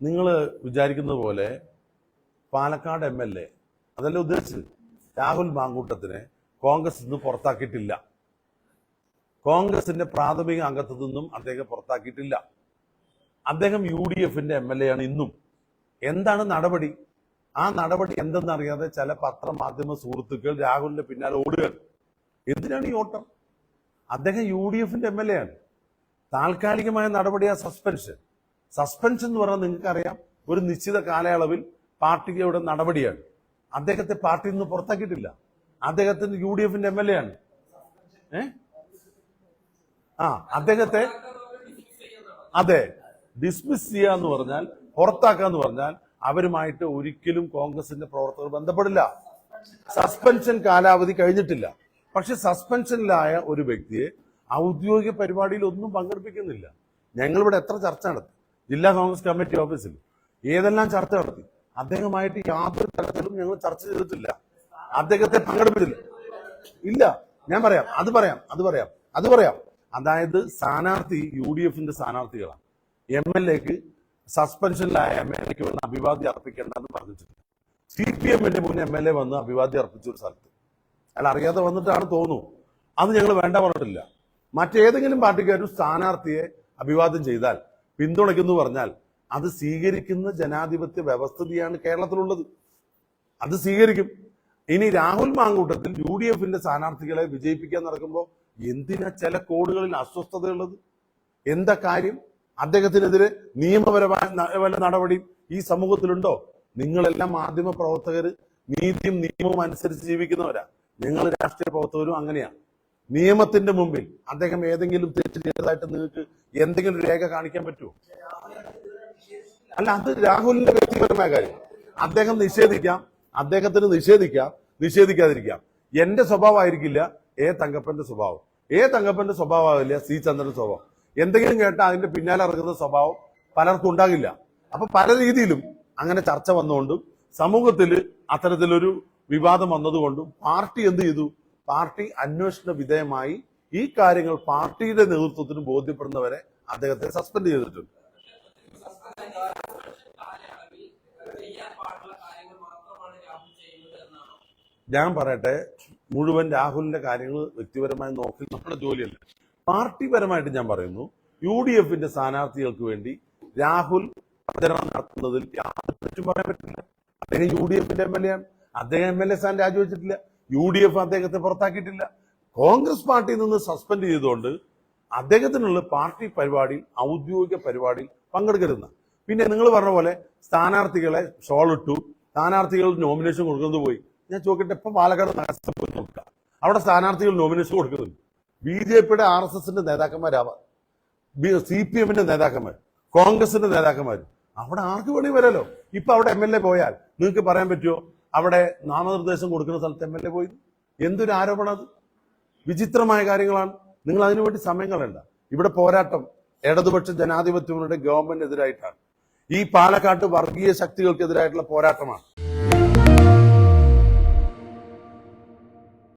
നിങ്ങൾ വിചാരിക്കുന്നത് പോലെ പാലക്കാട് എം എൽ എ അതല്ല ഉദ്ദേശിച്ചത് രാഹുൽ മാങ്കൂട്ടത്തിനെ കോൺഗ്രസ് ഇന്ന് പുറത്താക്കിയിട്ടില്ല. കോൺഗ്രസിന്റെ പ്രാഥമിക അംഗത്തു നിന്നും അദ്ദേഹം പുറത്താക്കിയിട്ടില്ല. അദ്ദേഹം യു ഡി എഫിന്റെ എം എൽ എ ആണ് ഇന്നും. എന്താണ് നടപടി? ആ നടപടി എന്തെന്നറിയാതെ ചില പത്രമാധ്യമ സുഹൃത്തുക്കൾ രാഹുലിന്റെ പിന്നാലെ ഓടുകയാണ്. എന്തിനാണ് ഈ ഓട്ടം? അദ്ദേഹം യു ഡി എഫിന്റെ എം എൽ എ ആണ്. താൽക്കാലികമായ നടപടിയാണ് സസ്പെൻഷൻ. സസ്പെൻഷൻ എന്ന് പറഞ്ഞാൽ നിങ്ങൾക്കറിയാം ഒരു നിശ്ചിത കാലയളവിൽ പാർട്ടിയുടെ നടപടിയാണ്. അദ്ദേഹത്തെ പാർട്ടിയിൽ നിന്ന് പുറത്താക്കിയിട്ടില്ല. അദ്ദേഹത്തിന് യു ഡി എഫിന്റെ എം എൽ എ ആണ്. ഏ? ആ അദ്ദേഹത്തെ അതെ ഡിസ്മിസ് ചെയ്യുക എന്ന് പറഞ്ഞാൽ പുറത്താക്കുക എന്ന് പറഞ്ഞാൽ അവരുമായിട്ട് ഒരിക്കലും കോൺഗ്രസിന്റെ പ്രവർത്തകർ ബന്ധപ്പെടില്ല. സസ്പെൻഷൻ കാലാവധി കഴിഞ്ഞിട്ടില്ല. പക്ഷെ സസ്പെൻഷനിലായ ഒരു വ്യക്തിയെ ഔദ്യോഗിക പരിപാടിയിൽ ഒന്നും പങ്കെടുപ്പിക്കുന്നില്ല. ഞങ്ങളിവിടെ എത്ര ചർച്ച നടത്തി? ജില്ലാ കോൺഗ്രസ് കമ്മിറ്റി ഓഫീസിൽ ഏതെല്ലാം ചർച്ച നടത്തി അദ്ദേഹമായിട്ട് യാതൊരു തരത്തിലും ഞങ്ങൾ ചർച്ച ചെയ്തിട്ടില്ല. അദ്ദേഹത്തെ പങ്കെടുപ്പിച്ചില്ല. ഇല്ല ഞാൻ പറയാം അത് പറയാം അത് പറയാം അത് പറയാം. അതായത് സ്ഥാനാർത്ഥി യു ഡി എഫിന്റെ സ്ഥാനാർത്ഥികളാണ്. എം എൽ എക്ക് സസ്പെൻഷനിലായ എം എൽ എക്ക് വന്ന് അഭിവാദ്യം അർപ്പിക്കേണ്ടെന്ന് പറഞ്ഞിട്ടുണ്ട്. സി പി എമ്മിന്റെ മുന്നേ എം എൽ എ വന്ന് അഭിവാദ്യം അർപ്പിച്ച ഒരു സ്ഥലത്ത്. അയാൾ അറിയാതെ വന്നിട്ടാണ് തോന്നുന്നു. അത് ഞങ്ങൾ വേണ്ട പറഞ്ഞിട്ടില്ല. മറ്റേതെങ്കിലും പാർട്ടിക്കാർ ഒരു സ്ഥാനാർത്ഥിയെ അഭിവാദ്യം ചെയ്താൽ പിന്തുണയ്ക്കുന്നു പറഞ്ഞാൽ അത് സ്വീകരിക്കുന്ന ജനാധിപത്യ വ്യവസ്ഥിതിയാണ് കേരളത്തിലുള്ളത്. അത് സ്വീകരിക്കും. ഇനി രാഹുൽ മാങ്കൂട്ടത്തിൽ യു ഡി എഫിന്റെ സ്ഥാനാർത്ഥികളെ വിജയിപ്പിക്കാൻ നടക്കുമ്പോൾ എന്തിനാ ചില കോഡുകളിൽ അസ്വസ്ഥതയുള്ളത്? എന്താ കാര്യം? അദ്ദേഹത്തിനെതിരെ നിയമപരമായ വല്ല നടപടിയും ഈ സമൂഹത്തിലുണ്ടോ? നിങ്ങളെല്ലാം മാധ്യമ പ്രവർത്തകർ നീതിയും നിയമവും അനുസരിച്ച് ജീവിക്കുന്നവരാ. നിങ്ങൾ രാഷ്ട്രീയ പ്രവർത്തകരും അങ്ങനെയാണ് നിയമത്തിന്റെ മുമ്പിൽ അദ്ദേഹം ഏതെങ്കിലും തെറ്റ് ചെയ്തതായിട്ട് നിങ്ങൾക്ക് എന്തെങ്കിലും രേഖ കാണിക്കാൻ പറ്റുമോ? അല്ല അത് രാഹുലിന്റെ വ്യക്തിപരമായ കാര്യം. അദ്ദേഹം നിഷേധിക്കാം അദ്ദേഹത്തിന് നിഷേധിക്കാം നിഷേധിക്കാതിരിക്കാം. എന്റെ സ്വഭാവമായിരിക്കില്ല എ തങ്കപ്പന്റെ സ്വഭാവം. എ തങ്കപ്പന്റെ സ്വഭാവമാവില്ല സി ചന്ദ്രന്റെ സ്വഭാവം. എന്തെങ്കിലും കേട്ടാൽ അതിന്റെ പിന്നാലെ ഇറങ്ങുന്ന സ്വഭാവം പലർക്കും ഉണ്ടാകില്ല. അപ്പൊ പല രീതിയിലും അങ്ങനെ ചർച്ച വന്നുകൊണ്ടും സമൂഹത്തിൽ അത്തരത്തിലൊരു വിവാദം വന്നതുകൊണ്ടും പാർട്ടി എന്ത് ചെയ്തു? പാർട്ടി അന്വേഷണ വിധേയമായി ഈ കാര്യങ്ങൾ പാർട്ടിയുടെ നേതൃത്വത്തിന് ബോധ്യപ്പെടുന്നവരെ അദ്ദേഹത്തെ സസ്പെൻഡ് ചെയ്തിട്ടുണ്ട്. ഞാൻ പറയട്ടെ മുഴുവൻ രാഹുലിന്റെ കാര്യങ്ങൾ വ്യക്തിപരമായി നോക്കി നമ്മുടെ ജോലിയല്ല. പാർട്ടിപരമായിട്ട് ഞാൻ പറയുന്നു യു ഡി എഫിന്റെ സ്ഥാനാർത്ഥികൾക്ക് വേണ്ടി രാഹുൽ പ്രചരണം നടത്തുന്നതിൽ യാതൊരു പറയാൻ പറ്റില്ല. അദ്ദേഹം യു ഡി എഫിന്റെ എം എൽ എ ആണ്. അദ്ദേഹം എം എൽ എ സ്ഥാനം രാജിവെച്ചിട്ടില്ല. യു ഡി എഫ് അദ്ദേഹത്തെ പുറത്താക്കിയിട്ടില്ല. കോൺഗ്രസ് പാർട്ടിയിൽ നിന്ന് സസ്പെൻഡ് ചെയ്തുകൊണ്ട് അദ്ദേഹത്തിനുള്ള പാർട്ടി പരിപാടിയിൽ ഔദ്യോഗിക പരിപാടിയിൽ പങ്കെടുക്കരുന്ന പിന്നെ നിങ്ങൾ പറഞ്ഞ പോലെ സ്ഥാനാർത്ഥികളെ ഷോൾ ഇട്ടു സ്ഥാനാർത്ഥികൾ നോമിനേഷൻ കൊടുക്കുന്നത് പോയി. ഞാൻ ചോദിക്കട്ടെ ഇപ്പൊ പാലക്കാട് നഗരസഭ പോയി നോക്കുക. അവിടെ സ്ഥാനാർത്ഥികൾ നോമിനേഷൻ കൊടുക്കുന്നുണ്ട്. ബി ജെ പിയുടെ ആർ എസ് എസിന്റെ നേതാക്കന്മാരാവാം. സി പി എമ്മിന്റെ നേതാക്കന്മാർ കോൺഗ്രസിന്റെ നേതാക്കന്മാർ അവിടെ ആർക്ക് വേണമെങ്കിൽ വരാലോ? ഇപ്പൊ അവിടെ എം എൽ എ പോയാൽ നിങ്ങൾക്ക് പറയാൻ പറ്റുമോ അവിടെ നാമനിർദ്ദേശം കൊടുക്കുന്ന സ്ഥലത്ത് എം എൽ എ പോയി. എന്തൊരു ആരോപണം വിചിത്രമായ കാര്യങ്ങളാണ്. നിങ്ങൾ അതിനുവേണ്ടി സമയം കളയണ്ട. ഇവിടെ പോരാട്ടം ഇടതുപക്ഷ ജനാധിപത്യങ്ങളുടെ ഗവൺമെന്റിനെതിരായിട്ടാണ് ഈ പാലക്കാട്ട് വർഗീയ ശക്തികൾക്കെതിരായിട്ടുള്ള പോരാട്ടമാണ്.